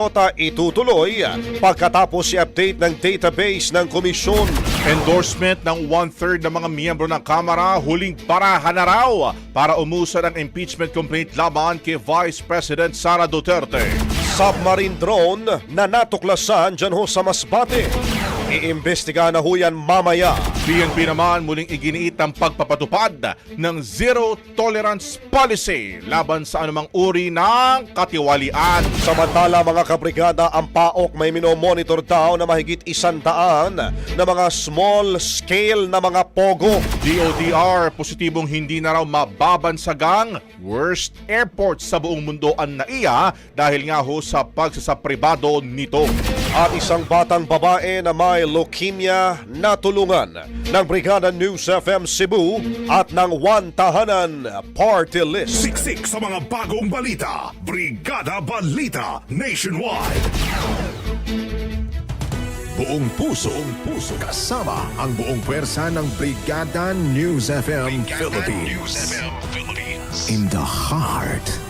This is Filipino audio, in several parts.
Nota itutuloy pagkatapos i-update ng database ng komisyon. Endorsement ng one-third ng mga miyembro ng Kamara huling parahan na raw para umusan ang impeachment complaint laban kay Vice President Sara Duterte. Submarine drone na natuklasan dyan ho sa Masbate. Iimbestiga na ho yan mamaya. PNP naman muling iginiit ang pagpapatupad ng zero tolerance policy laban sa anumang uri ng katiwalian. Samantala mga kabrigada, ang PAOK may minomonitor daw na mahigit isandaan na mga small scale na mga pogo. DOTR, positibong hindi na raw mababansagang worst airport sa buong mundo ang naiya dahil nga ho sa pagsasapribado nito. At isang batang babae na may leukemia na tulungan ng Brigada News FM Cebu at ng One Tahanan Party List. Siksik sa mga bagong balita. Brigada Balita Nationwide. Buong puso, buong puso. Kasama ang buong pwersa ng Brigada News FM Philippines. In the heart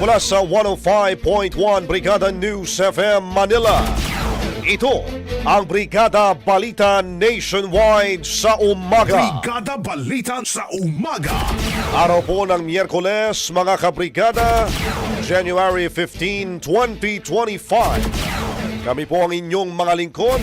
Mula sa 105.1 Brigada News FM Manila. Ito ang Brigada Balita Nationwide sa umaga. Brigada Balita sa umaga. Araw po ng Miyerkules, mga kabrigada, January 15, 2025. Kami po ang inyong mga lingkod.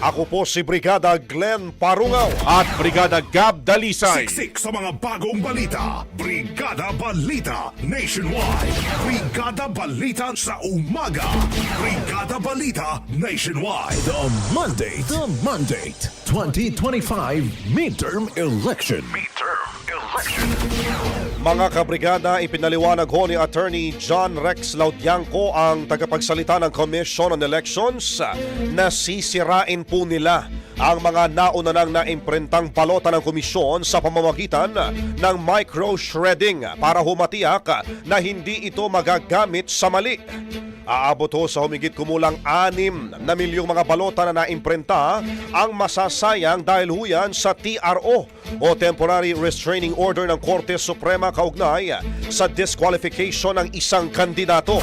Ako po si Brigada Glenn Parungaw. At Brigada Gab Dalisay. Siksik sa mga bagong balita. Brigada Balita Nationwide. Brigada Balita sa umaga. Brigada Balita Nationwide. The Monday. The Monday. 2025 Midterm Election. Midterm Election. Mga kabrigada, ipinaliwanag ho ni Attorney John Rex Laudianco ang tagapagsalita ng Commission on Elections na sisirain po nila ang mga nauna nang naimprentang balota ng komisyon sa pamamagitan ng micro-shredding para humatiyak na hindi ito magagamit sa mali. Aabot ho sa humigit kumulang 6 na milyong mga balota na naimprenta ang masasayang dahil ho yan sa TRO o Temporary Restraining Order ng Korte Suprema kaugnay sa disqualification ng isang kandidato.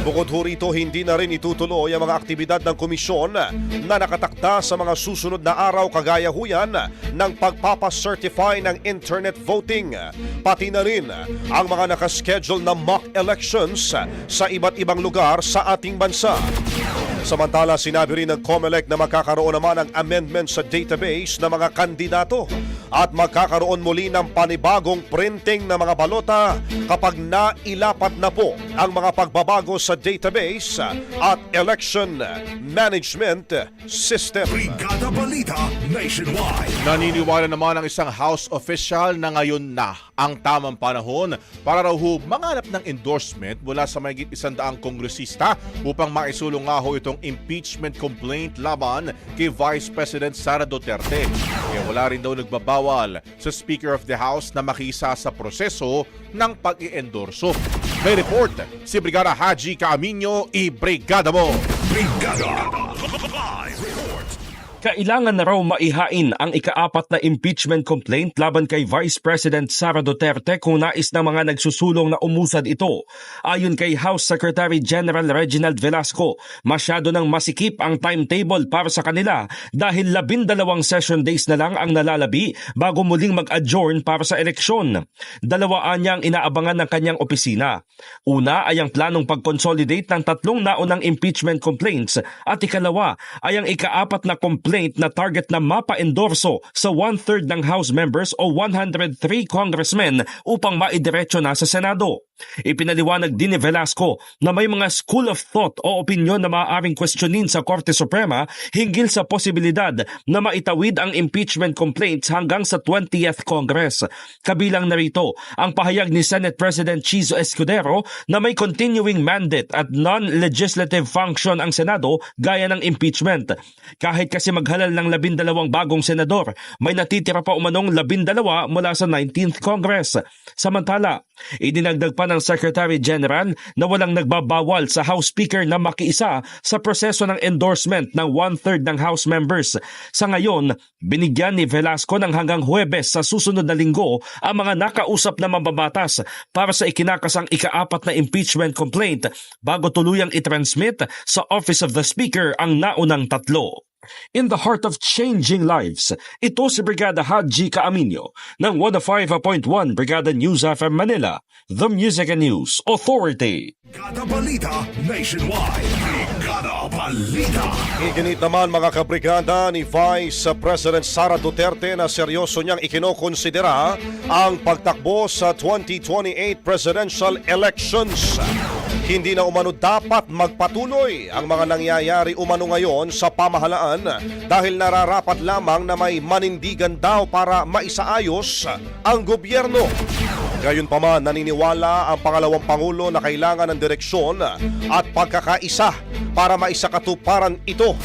Bukod ho rito, hindi na rin itutuloy ang mga aktibidad ng komisyon na nakatakda sa mga susunod na araw kagaya ho yan ng pagpapacertify ng internet voting. Pati na rin ang mga nakaschedule na mock elections sa iba't ibang lugar sa ating bansa. Samantala, sinabi rin ng COMELEC na magkakaroon naman ng amendment sa database ng mga kandidato at magkakaroon muli ng panibagong printing ng mga balota kapag nailapat na po ang mga pagbabago sa database at election management system. Brigada Balita Nationwide. Naniniwala naman ang isang House official na ngayon na ang tamang panahon para raw ho manganap ng endorsement mula sa mayigit isang daang kongresista upang maisulong nga ho itong impeachment complaint laban kay Vice President Sara Duterte. Kaya wala rin daw nagbabawal sa Speaker of the House na makisa sa proseso ng pag-iendorso. May report si Brigada Haji Camino i Brigada mo. Brigada. Kailangan na raw maihain ang ikaapat na impeachment complaint laban kay Vice President Sara Duterte kung nais ng mga nagsusulong na umusad ito. Ayon kay House Secretary General Reginald Velasco, masyado nang masikip ang timetable para sa kanila dahil labindalawang session days na lang ang nalalabi bago muling mag-adjourn para sa eleksyon. Dalawaan niya ang inaabangan ng kanyang opisina. Una ay ang planong pag-consolidate ng tatlong naunang impeachment complaints at ikalawa ay ang ikaapat na complaint complaint na target na mapa-endorso sa one-third ng House members o 103 congressmen upang maidiretso na sa Senado. Ipinaliwanag din ni Velasco na may mga school of thought o opinyon na maaaring questionin sa Korte Suprema hinggil sa posibilidad na maitawid ang impeachment complaints hanggang sa 20th Congress. Kabilang narito ang pahayag ni Senate President Chizo Escudero na may continuing mandate at non-legislative function ang Senado gaya ng impeachment. Kahit kasi maghalal ng labindalawang bagong senador, may natitira pa umanong labindalawa mula sa 19th Congress. Samantala, idinagdag pa ng Secretary General na walang nagbabawal sa House Speaker na makiisa sa proseso ng endorsement ng one-third ng House members. Sa ngayon, binigyan ni Velasco ng hanggang Huwebes sa susunod na linggo ang mga nakausap na mambabatas para sa ikinakasang ikaapat na impeachment complaint bago tuluyang itransmit sa Office of the Speaker ang naunang tatlo. In the heart of changing lives, ito si Brigada Haji Kaaminyo ng 105.1 Brigada News FM Manila, the Music and News Authority. Kada balita nationwide. Kada balita. Iginit naman mga kabrigada ni Vice President Sara Duterte na seryoso niyang ikinokonsidera ang pagtakbo sa 2028 presidential elections. Hindi na umano dapat magpatuloy ang mga nangyayari umano ngayon sa pamahalaan dahil nararapat lamang na may manindigan daw para maisaayos ang gobyerno. Gayunpaman, naniniwala ang pangalawang pangulo na kailangan ng direksyon at pagkakaisa para maisakatuparan ito.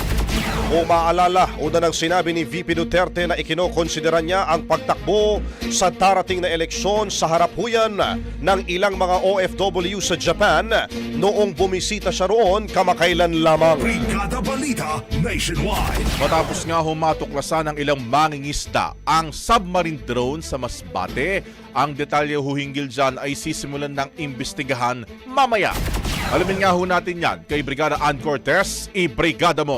Kung maalala, una nang sinabi ni VP Duterte na ikinokonsidera niya ang pagtakbo sa darating na eleksyon sa harapuyan ng ilang mga OFW sa Japan noong bumisita siya roon kamakailan lamang. Brigada balita nationwide. Matapos nga humatuklasan ng ilang mangingisda ang submarine drone sa Masbate, ang detalye ho hinggil dyan ay sisimulan ng imbestigahan mamaya. Alamin nga ho natin yan kay Brigada Ann Cortez, i-brigada mo.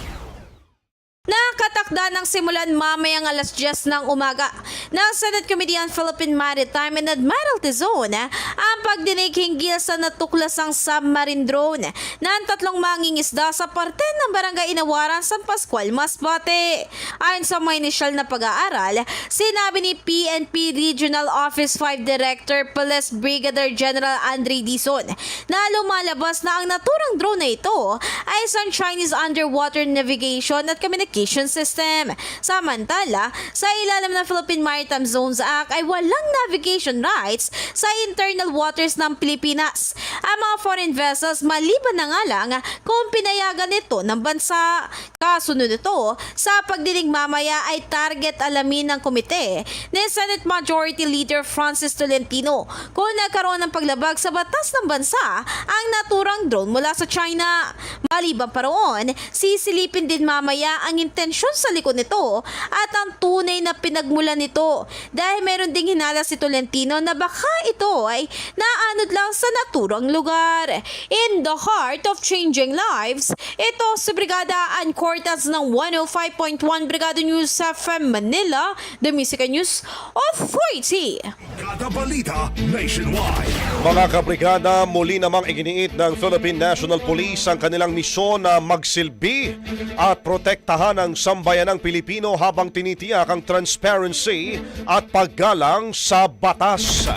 Nakatakda ng simulan mamayang alas 10 ng umaga ng Senate Committee on Philippine Maritime and Admiralty Zone ang pagdinig hinggil sa natuklasang submarine drone ng tatlong mangingisda sa parte ng Barangay Inawaran, San Pascual, Masbate. Ayon sa mga inisyal na pag-aaral, sinabi ni PNP Regional Office 5 Director Police Brigadier General Andre Dizon na lumalabas na ang naturang drone na ito ay isang Chinese underwater navigation at communication system. Samantala, sa ilalim ng Philippine Maritime Zones Act ay walang navigation rights sa internal waters ng Pilipinas. Ang mga foreign vessels maliban na nga lang kung pinayagan nito ng bansa. Kasunod ito, sa pagdinig mamaya ay target alamin ng komite ni Senate Majority Leader Francis Tolentino kung nagkaroon ng paglabag sa batas ng bansa ang naturang drone mula sa China. Maliban pa roon, sisilipin din mamaya ang intensyon sa likod nito at ang tunay na pinagmulan nito dahil meron ding hinala si Tolentino na baka ito ay naanod lang sa naturang lugar. In the heart of changing lives, ito si Brigada Ann Cortez ng 105.1 Brigada News FM Manila, the Music News Authority. Kada balita nationwide. Mga kabrigada, muli namang iginiit ng Philippine National Police ang kanilang misyon na magsilbi at protektahan ang sambayanang Pilipino habang tinitiyak ang transparency at paggalang sa batas.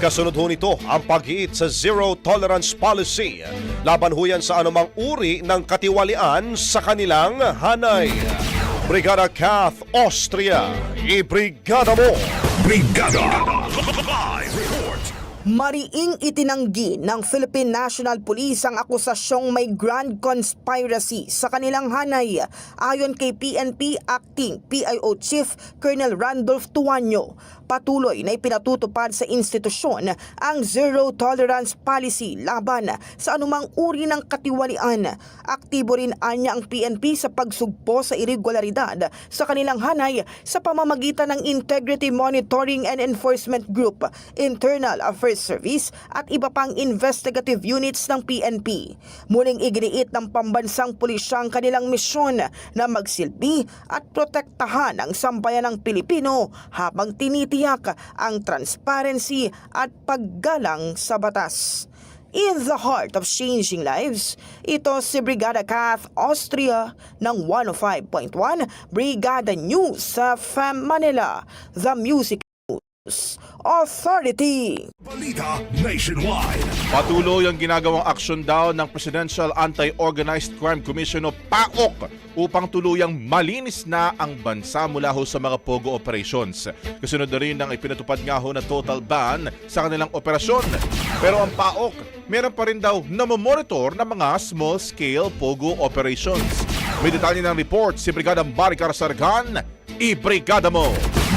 Kasunod ho nito ang paghiit sa zero tolerance policy. Laban ho yan sa anumang uri ng katiwalian sa kanilang hanay. Brigada Kath Austria, ibrigada mo! Brigada. Live. Mariing itinanggi ng Philippine National Police ang akusasyong may grand conspiracy sa kanilang hanay ayon kay PNP Acting PIO Chief Colonel Randolph Tuanyo. Patuloy na ipinatutupad sa institusyon ang zero tolerance policy laban sa anumang uri ng katiwalian. Aktibo rin anya ang PNP sa pagsugpo sa irregularidad sa kanilang hanay sa pamamagitan ng Integrity Monitoring and Enforcement Group, Internal Affairs Service at iba pang investigative units ng PNP. Muling iginiit ng pambansang pulisya ang kanilang misyon na magsilbi at protektahan ang sambayan ng Pilipino habang tinitiyak ang transparency at paggalang sa batas. In the heart of changing lives, ito si Brigada Kath Austria ng 105.1 Brigada News sa FM Manila, The Music News Authority. Balita Nationwide. Patuloy ang ginagawang aksyon daw ng Presidential Anti-Organized Crime Commission o PAOK upang tuluyang malinis na ang bansa mula ho sa mga POGO operations. Kasunod na rin ang ipinatupad nga ho na total ban sa kanilang operasyon. Pero ang PAOK, meron pa rin daw na monitor ng mga small-scale POGO operations. May detalye ng report si Brigada Maricar Sargan, i-brigada mo!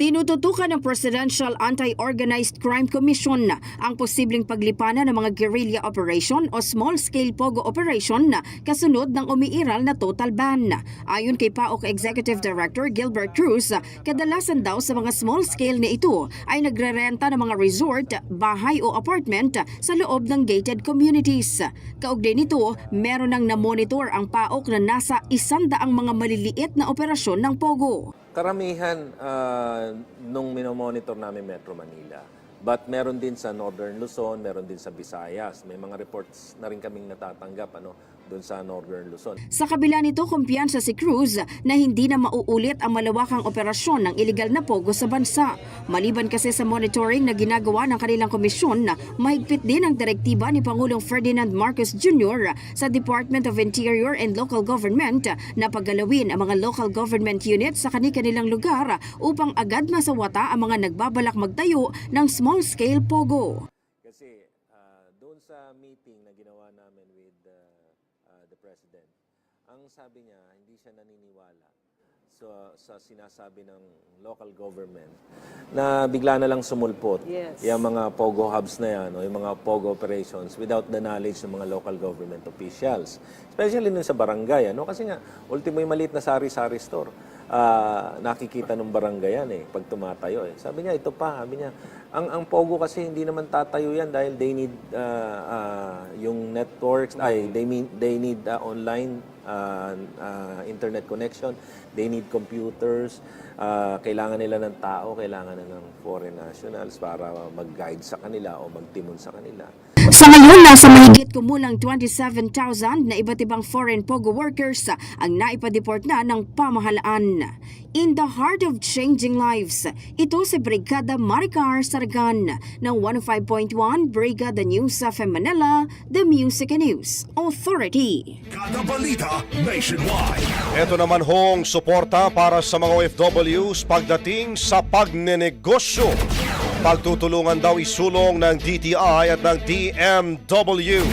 Tinututukan ng Presidential Anti-Organized Crime Commission ang posibleng paglipanan ng mga guerrilla operation o small-scale pogo operation kasunod ng umiiral na total ban. Ayon kay PAOK Executive Director Gilbert Cruz, kadalasan daw sa mga small-scale na ito ay nagrerenta ng mga resort, bahay o apartment sa loob ng gated communities. Kaugnay nito, meron nang na-monitor ang PAOK na nasa isandaang mga maliliit na operasyon ng pogo. Karamihan ah, nung minomonitor namin Metro Manila. But meron din sa Northern Luzon, meron din sa Visayas. May mga reports na rin kaming natatanggap ano, doon sa Northern Luzon. Sa kabila nito, kumpiyansa si Cruz na hindi na mauulit ang malawakang operasyon ng iligal na pogo sa bansa. Maliban kasi sa monitoring na ginagawa ng kanilang komisyon, mahigpit din ang direktiba ni Pangulong Ferdinand Marcos Jr. sa Department of Interior and Local Government na paggalawin ang mga local government units sa kanilang lugar upang agad masawata ang mga nagbabalak magtayo ng small-scale pogo. Kasi ah, doon sa meeting na ginawa namin with uh, uh, the President, ang sabi niya, hindi siya naniniwala sa, sa sinasabi ng local government na bigla na lang sumulpot yung mga POGO hubs na yan o yung mga POGO operations without the knowledge ng mga local government officials. Especially nun sa barangay. Ano? Kasi nga, ultimo yung maliit na sari-sari store. Ah, nakikita ng barangay yan eh, pag tumatayo eh. Sabi niya, ito pa, sabi niya, ang, ang POGO kasi hindi naman tatayo yan dahil they need ah, ah, yung networks, ay, they, mean, they need ah, online ah, ah, internet connection, they need computers, ah, kailangan nila ng tao, kailangan na ng foreign nationals para mag-guide sa kanila o magtimon sa kanila. Sa ngayon, nasa mahigit kumulang 27,000 na iba't ibang foreign pogo workers ang naipadeport na ng pamahalaan. In the heart of changing lives, ito si Brigada Maricar Sargan ng 105.1 Brigada News of Manila, The Music and News Authority. Kada balita Nationwide. Ito naman hong suporta para sa mga OFWs pagdating sa pagnenegosyo. Pagtutulungan daw isulong ng DTI at ng DMW.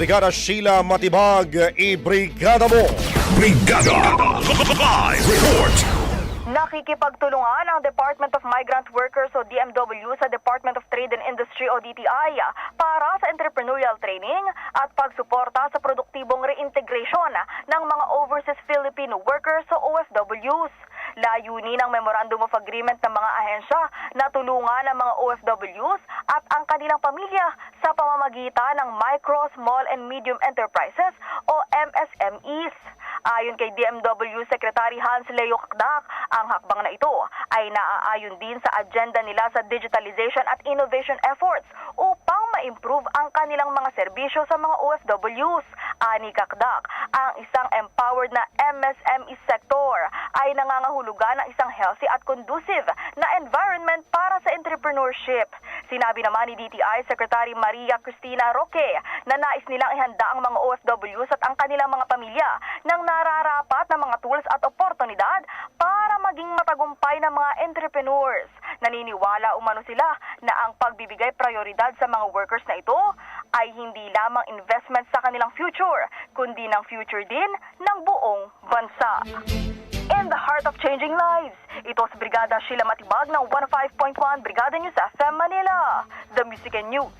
Brigada Sheila Matibag, i-brigada mo! Brigada. Live report. Nakikipagtulungan ang Department of Migrant Workers o DMW sa Department of Trade and Industry o DTI para sa entrepreneurial training at pagsuporta sa produktibong reintegration ng mga overseas Filipino workers o OFWs. Layunin ng Memorandum of Agreement ng mga ahensya na tulungan ang mga OFWs at ang kanilang pamilya sa pamamagitan ng Micro, Small and Medium Enterprises o MSMEs. Ayon kay DMW Secretary Hans Leo Kakdak, ang hakbang na ito ay naaayon din sa agenda nila sa digitalization at innovation efforts upang ma-improve ang kanilang mga serbisyo sa mga OFWs. Ani Kakdak, ang isang empowered na MSME sector ay nangangahulugan ng isang healthy at conducive na environment para sa entrepreneurship. Sinabi naman ni DTI Secretary Maria Cristina Roque na nais nilang ihanda ang mga OFWs at ang kanilang mga pamilya ng nararapat na mga tools at oportunidad para maging matagumpay na mga entrepreneurs. Naniniwala umano sila na ang pagbibigay prioridad sa mga workers na ito ay hindi lamang investment sa kanilang future, kundi ng future din ng buong bansa. In the heart of changing lives, ito si Brigada Sheila Matibag ng 105.1 Brigada News FM Manila, The Music and News.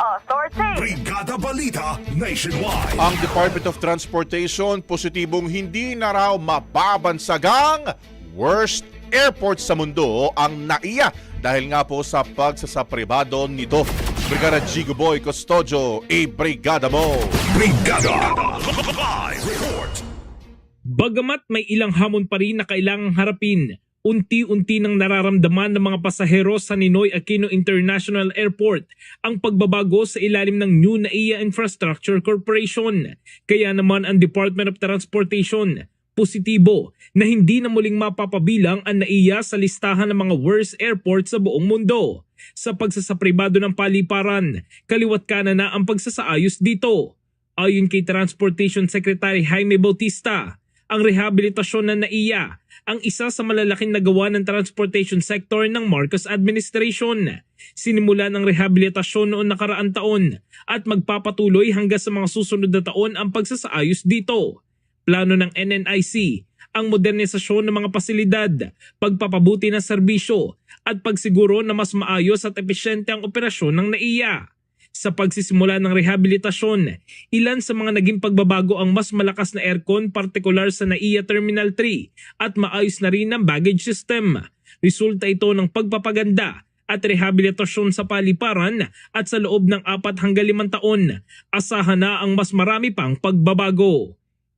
Authority! Brigada Balita Nationwide. Ang Department of Transportation positibong hindi na raw mababansagang worst airport sa mundo ang NAIA dahil nga po sa pagsasapribado nito. Brigada Gigo Boy Custodio, i-brigada mo! Brigada. Live report. Bagamat may ilang hamon pa rin na kailangang harapin, unti-unti nang nararamdaman ng mga pasahero sa Ninoy Aquino International Airport ang pagbabago sa ilalim ng New NAIA Infrastructure Corporation. Kaya naman ang Department of Transportation positibo na hindi na muling mapapabilang ang NAIA sa listahan ng mga worst airports sa buong mundo. Sa pagsasapribado ng paliparan, kaliwat kanan na ang pagsasaayos dito. Ayon kay Transportation Secretary Jaime Bautista, ang rehabilitasyon ng NAIA ang isa sa malalaking nagawa ng transportation sector ng Marcos administration. Sinimula ng rehabilitasyon noong nakaraang taon at magpapatuloy hanggang sa mga susunod na taon ang pagsasaayos dito. Plano ng NNIC ang modernisasyon ng mga pasilidad, pagpapabuti ng serbisyo at pagsiguro na mas maayos at epesyente ang operasyon ng NAIA. Sa pagsisimula ng rehabilitasyon, ilan sa mga naging pagbabago ang mas malakas na aircon partikular sa NAIA Terminal 3 at maayos na rin ang baggage system. Resulta ito ng pagpapaganda at rehabilitasyon sa paliparan at sa loob ng apat hanggang limang taon, asahan na ang mas marami pang pagbabago.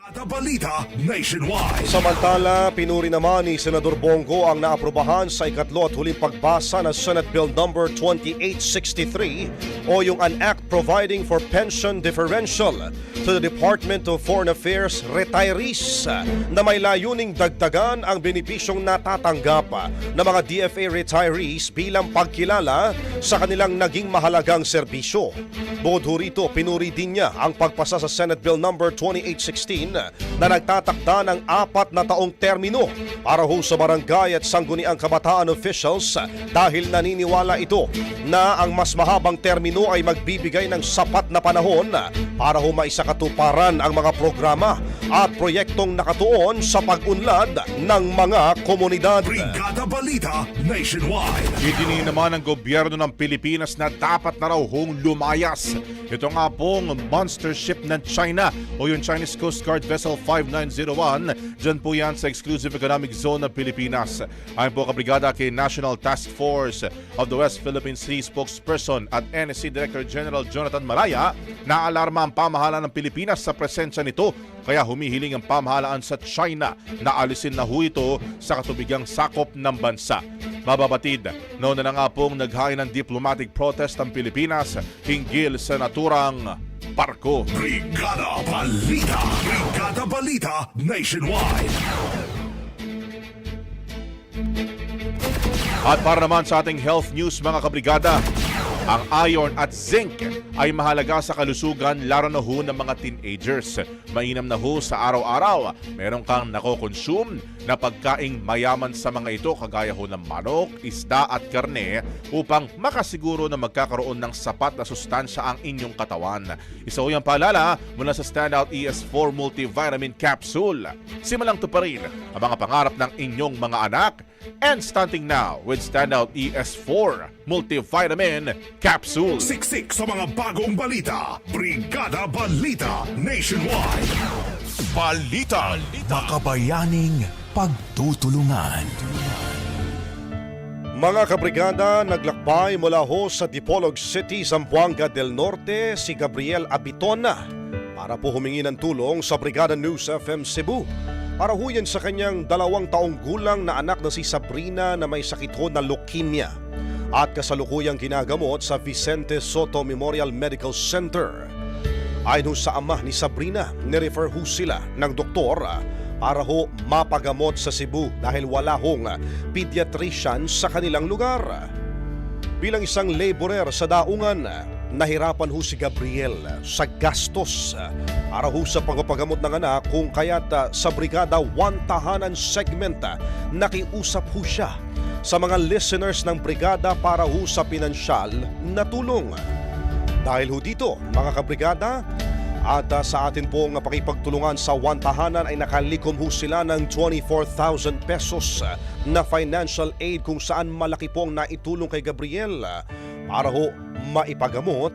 Kada balita nationwide. Samantala, pinuri naman ni Senador Bongo ang naaprubahan sa ikatlo at huling pagbasa ng Senate Bill Number 2863 o yung an act providing for pension differential to the Department of Foreign Affairs retirees na may layuning dagdagan ang benepisyong natatanggap ng mga DFA retirees bilang pagkilala sa kanilang naging mahalagang serbisyo. Bukod ho rito, pinuri din niya ang pagpasa sa Senate Bill Number 2816 na nagtatakda ng apat na taong termino para ho sa barangay at sangguniang kabataan officials dahil naniniwala ito na ang mas mahabang termino ay magbibigay ng sapat na panahon para ho maisakatuparan ang mga programa at proyektong nakatuon sa pag-unlad ng mga komunidad. Brigada Balita Nationwide. Idini naman ng gobyerno ng Pilipinas na dapat na raw hong lumayas. Ito nga pong monster ship ng China o yung Chinese Coast Guard Vessel 5901. Diyan po yan sa Exclusive Economic Zone ng Pilipinas. Ayon po kabrigada kay National Task Force of the West Philippine Sea spokesperson at NSC Director General Jonathan Malaya, naalarma ang pamahalaan ng Pilipinas sa presensya nito kaya humihiling ang pamahalaan sa China na alisin na ho ito sa katubigang sakop ng bansa. Mababatid, noon na nga pong naghain ng diplomatic protest ang Pilipinas hinggil sa naturang barko. Brigada Balita. Brigada Balita Nationwide. At para naman sa ating health news mga kabrigada, ang iron at zinc ay mahalaga sa kalusugan laro na ho ng mga teenagers. Mainam na ho sa araw-araw, meron kang nakokonsume na pagkaing mayaman sa mga ito kagaya ho ng manok, isda at karne upang makasiguro na magkakaroon ng sapat na sustansya ang inyong katawan. Isa ho yung paalala mula sa Standout ES4 Multivitamin Capsule. Simulang to pa rin ang mga pangarap ng inyong mga anak and stunting now with Standout ES4 Multivitamin Capsule. Siksik sa mga bagong balita. Brigada Balita Nationwide. Balita. Makabayaning pagtutulungan. Mga kabrigada, naglakbay mula ho sa Dipolog City, Zamboanga del Norte si Gabriel Abitona para po humingi ng tulong sa Brigada News FM Cebu. Para huyan sa kanyang dalawang taong gulang na anak na si Sabrina na may sakit ho na leukemia at kasalukuyang ginagamot sa Vicente Soto Memorial Medical Center. Ayon sa ama ni Sabrina, nirefer ho sila ng doktor para ho mapagamot sa Cebu dahil wala hong pediatrician sa kanilang lugar. Bilang isang laborer sa daungan, nahirapan ho si Gabriel sa gastos para ho sa pagpapagamot ng anak kung kaya't sa Brigada One Tahanan segment nakiusap ho siya sa mga listeners ng Brigada para ho sa pinansyal na tulong. Dahil ho dito, mga kabrigada, at ah, sa atin pong pakipagtulungan sa One Tahanan ay nakalikom ho sila ng 24,000 pesos na financial aid kung saan malaki pong naitulong kay Gabriel para ho maipagamot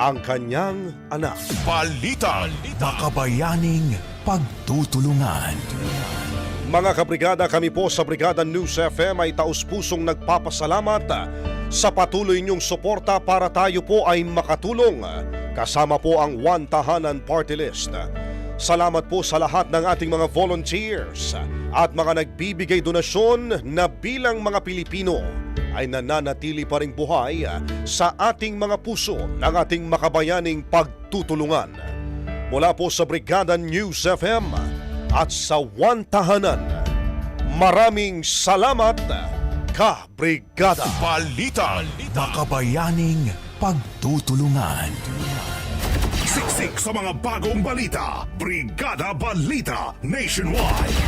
ang kanyang anak. Balita. Makabayaning pagtutulungan. Mga kabrigada, kami po sa Brigada News FM ay taus-pusong nagpapasalamat sa patuloy niyong suporta para tayo po ay makatulong. Kasama po ang One Tahanan Party List. Salamat po sa lahat ng ating mga volunteers at mga nagbibigay donasyon na bilang mga Pilipino ay nananatili pa rin buhay sa ating mga puso ng ating makabayaning pagtutulungan. Mula po sa Brigada News FM at sa One Tahanan, maraming salamat, ka-brigada! Balita. Makabayaning pagtutulungan. Siksik sa mga bagong balita. Brigada Balita Nationwide.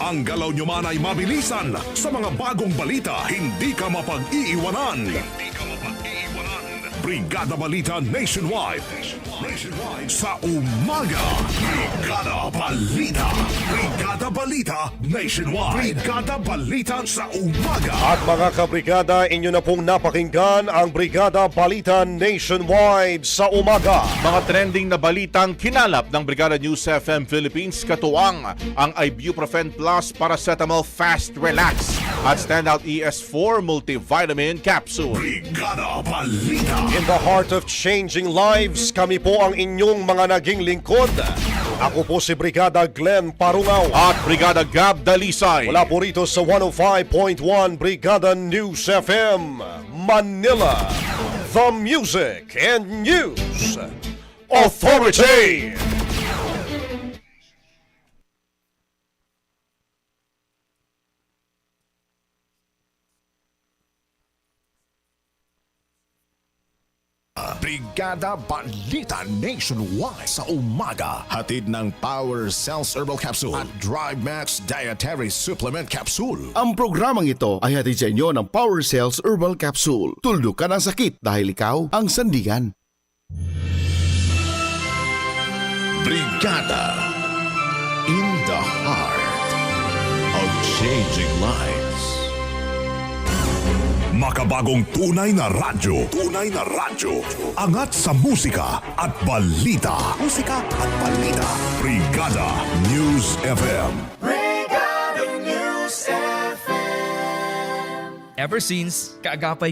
Ang galaw nyo man ay mabilisan sa mga bagong balita, hindi ka mapag-iiwanan. Hindi ka mapag-iiwanan. Brigada Balita Nationwide. Nationwide sa umaga. Brigada Balita. Brigada Balita Nationwide. Brigada Balita sa umaga. At mga kabrigada, inyo na pong napakinggan ang Brigada Balita Nationwide sa umaga. Mga trending na balitang kinalap ng Brigada News FM Philippines katuwang ang Ibuprofen Plus Paracetamol Fast Relax at Standout ES4 Multivitamin Capsule. Brigada Balita. In the heart of changing lives, kami po ang inyong mga naging lingkod. Ako po si Brigada Glenn Parungaw. At Brigada Gab Dalisay. Mula po rito sa 105.1 Brigada News FM, Manila. The Music and News Authority. Brigada Balita Nationwide sa umaga. Hatid ng Power Cells Herbal Capsule at Drive Max Dietary Supplement Capsule. Ang programang ito ay hatid sa inyo ng Power Cells Herbal Capsule. Tuldo ka ng sakit dahil ikaw ang sandigan. Brigada in the heart of changing lives. Makabagong tunay na radyo. Tunay na radyo. Angat sa musika at balita. Musika at balita. Brigada News FM. Ever since kaagapay